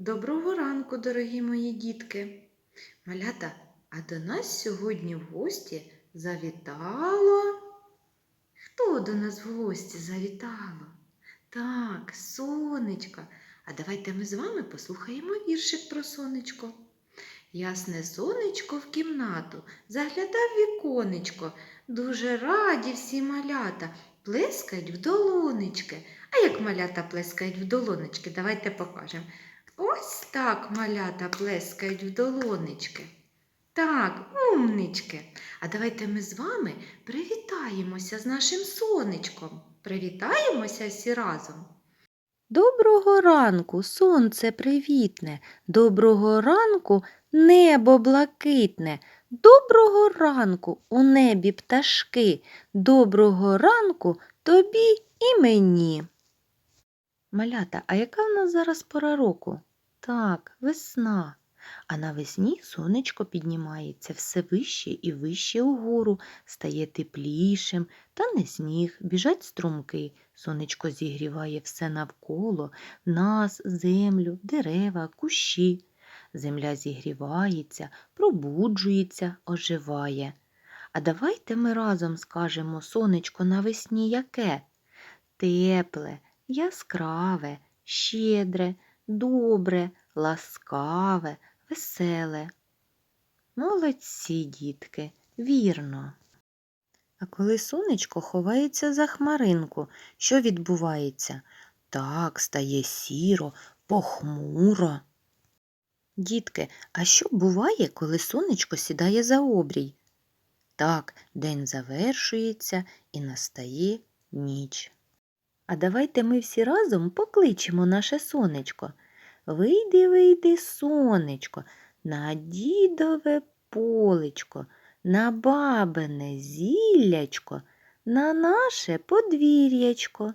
Доброго ранку, дорогі мої дітки. Малята, а до нас сьогодні в гості завітало. Хто до нас в гості завітало? Так, сонечко. А давайте ми з вами послухаємо віршик про сонечко. Ясне сонечко в кімнату, заглядав віконечко. Дуже раді всі малята, плескають в долонечки. А як малята плескають в долонечки, давайте покажемо. Ось так малята плескають в долонечки. Так, умнички. А давайте ми з вами привітаємося з нашим сонечком. Привітаємося всі разом. Доброго ранку, сонце привітне, доброго ранку небо блакитне, доброго ранку у небі пташки, доброго ранку тобі і мені. Малята, а яка в нас зараз пора року? Так, весна. А навесні сонечко піднімається все вище і вище угору, стає теплішим, та не сніг, біжать струмки. Сонечко зігріває все навколо, нас, землю, дерева, кущі. Земля зігрівається, пробуджується, оживає. А давайте ми разом скажемо сонечко навесні яке? Тепле, яскраве, щедре, добре, ласкаве, веселе. Молодці, дітки, вірно. А коли сонечко ховається за хмаринку, що відбувається? Так, стає сіро, похмуро. Дітки, а що буває, коли сонечко сідає за обрій? Так, день завершується і настає ніч. А давайте ми всі разом покличемо наше сонечко. Вийди, вийди, сонечко, на дідове полечко, на бабине зіллячко, на наше подвір'ячко,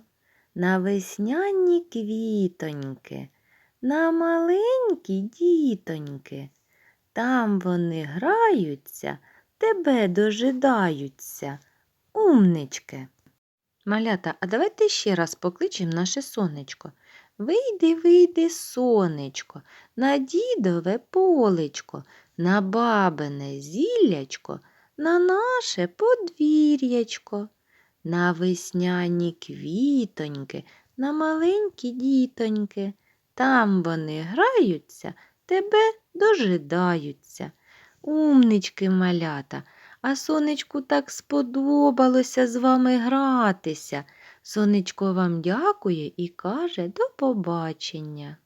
на весняні квітоньки, на маленькі дітоньки. Там вони граються, тебе дожидаються. Умнички. Малята, а давайте ще раз покличемо наше сонечко. Вийди, вийди, сонечко, на дідове полечко, на бабине зіллячко, на наше подвір'ячко, на весняні квітоньки, на маленькі дітоньки. Там вони граються, тебе дожидаються. Умнички малята, а сонечку так сподобалося з вами гратися. Сонечко вам дякує і каже до побачення.